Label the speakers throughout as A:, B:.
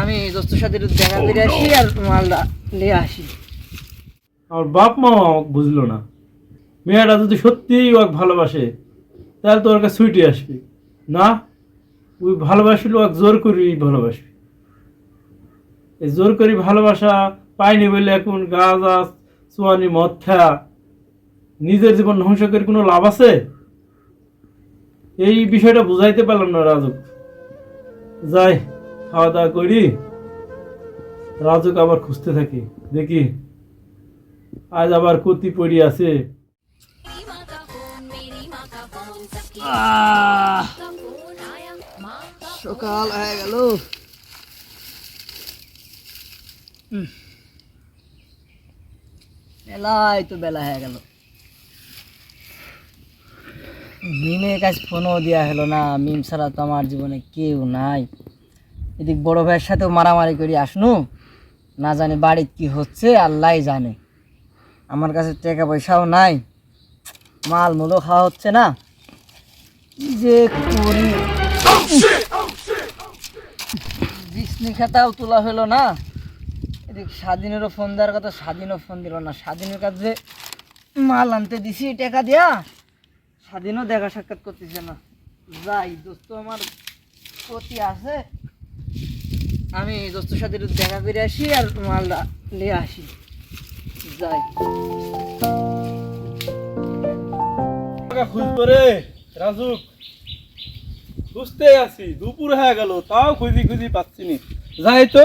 A: আমি দোস্তের সাথে দেখা করে আসি আর মালটা নিয়ে আসি।
B: আমার বাপ মা বুঝলো না। মেয়েটা যদি সত্যিই ওকে ভালোবাসে তাহলে তো ওর কাছে সুইটি আসবে। না ওই ভালোবাসলে ওকে জোর করি ভালোবাসবি। এই জোর করি ভালোবাসা পাইনি বলে এখন গাঁজা চুয়ানি মদ খেয়া নিজের জীবন ধ্বংস করে কোনো লাভ আছে? এই বিষয়টা বুঝাইতে পারলাম না রাজুক যাই। খাওয়া দাওয়া করি, রাজুক আবার খুঁজতে থাকি। দেখি, আজ আবার কতি পড়ি আছে।
A: সকাল হয়ে গেল। বেলায় তো বেলা হয়ে গেল। মিমের কাছে ফোনও দেওয়া হলো না। মিম ছাড়া তো আমার জীবনে কেউ নাই। এদিক বড় ভাইয়ের সাথেও মারামারি করি আসনু, না জানি বাড়ির কি হচ্ছে আল্লাহ জানে। আমার কাছে টাকা পয়সাও নাই, মাল মূলও খাওয়া হচ্ছে না। যে করি? বিষ্ণু খাতাও তোলা হলো না। এদিক স্বাধীনেরও ফোন দেওয়ার কথা, স্বাধীনও ফোন দিল না। স্বাধীনের কাছে মাল আনতে দিছি, টাকা দিয়া, স্বাধীনও দেখা সাক্ষাৎ করতেছে না। যাই, দোস্ত, আমার ক্ষতি আছে। আমি দোস্তের সাথে দেখা করে আসি আর মালটা নিয়ে আসি। যাই।
B: খুঁজবো রে রাজুক খুঁজতে আছি দুপুর হয়ে গেল, তাও খুঁজি খুঁজি পাচ্ছি নি। যাই তো,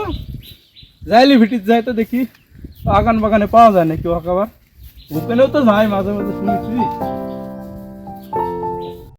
B: যাইলি ভিটির যাই তো দেখি, বাগান বাগানে পাওয়া যায় নাকি ওকে আবার ওখানেও তো যাই মাঝে মাঝে শুনেছি।